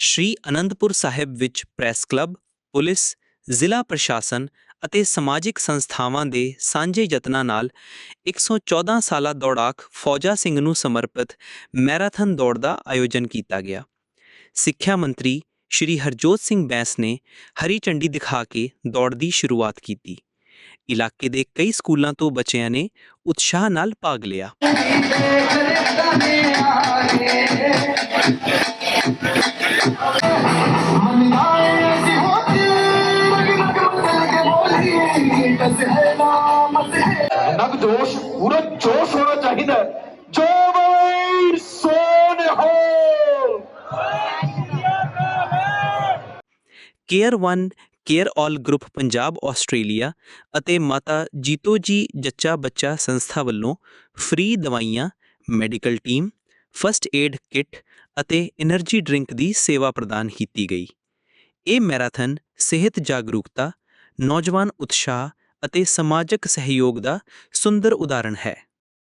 ਸ਼੍ਰੀ ਅਨੰਦਪੁਰ ਸਾਹਿਬ ਵਿੱਚ press club, police, ਜ਼ਿਲ੍ਹਾ ਪ੍ਰਸ਼ਾਸਨ ਅਤੇ ਸਮਾਜਿਕ ਸੰਸਥਾਵਾਂ ਦੇ ਸਾਂਝੇ ਯਤਨਾਂ ਨਾਲ 114 ਸਾਲਾ ਦੌੜਾਕ ਫੌਜਾ ਸਿੰਘ ਨੂੰ ਸਮਰਪਿਤ ਮੈਰਾਥਨ ਦੌੜ ਦਾ ਆਯੋਜਨ ਕੀਤਾ ਗਿਆ। ਸਿੱਖਿਆ ਮੰਤਰੀ ਸ਼੍ਰੀ ਹਰਜੋਤ ਸਿੰਘ ਬੈਂਸ ਨੇ ਹਰੀ ਝੰਡੀ ਦਿਖਾ ਕੇ ਦੌੜ ਦੀ ਸ਼ੁਰੂਆਤ ਕੀਤੀ। ਇਲਾਕੇ ਦੇ ਕਈ ਸਕੂਲਾਂ ਤੋਂ ਬੱਚਿਆਂ ਨੇ ਉਤਸ਼ਾਹ ਨਾਲ ਭਾਗ ਲਿਆ। ਇੰਨਾ care 1 care all group Punjab, Australia ਅਤੇ ਮਾਤਾ ਜੀਤੋ ਜੀ ਜੱਚਾ ਬੱਚਾ ਸੰਸਥਾ ਵੱਲੋਂ ਫ੍ਰੀ ਦਵਾਈਆਂ, medical team first aid kit ਅਤੇ એનર્ਜੀ ਡਰਿੰਕ ਦੀ ਸੇਵਾ ਪ੍ਰਦਾਨ ਕੀਤੀ ਗਈ। ਇਹ ਮੈਰਾਥਨ ਸਿਹਤ ਜਾਗਰੂਕਤਾ, ਨੌਜਵਾਨ ਉਤਸ਼ਾਹ ਅਤੇ ਸਮਾਜਿਕ ਸਹਿਯੋਗ ਦਾ ਸੁੰਦਰ ਉਦਾਹਰਣ ਹੈ।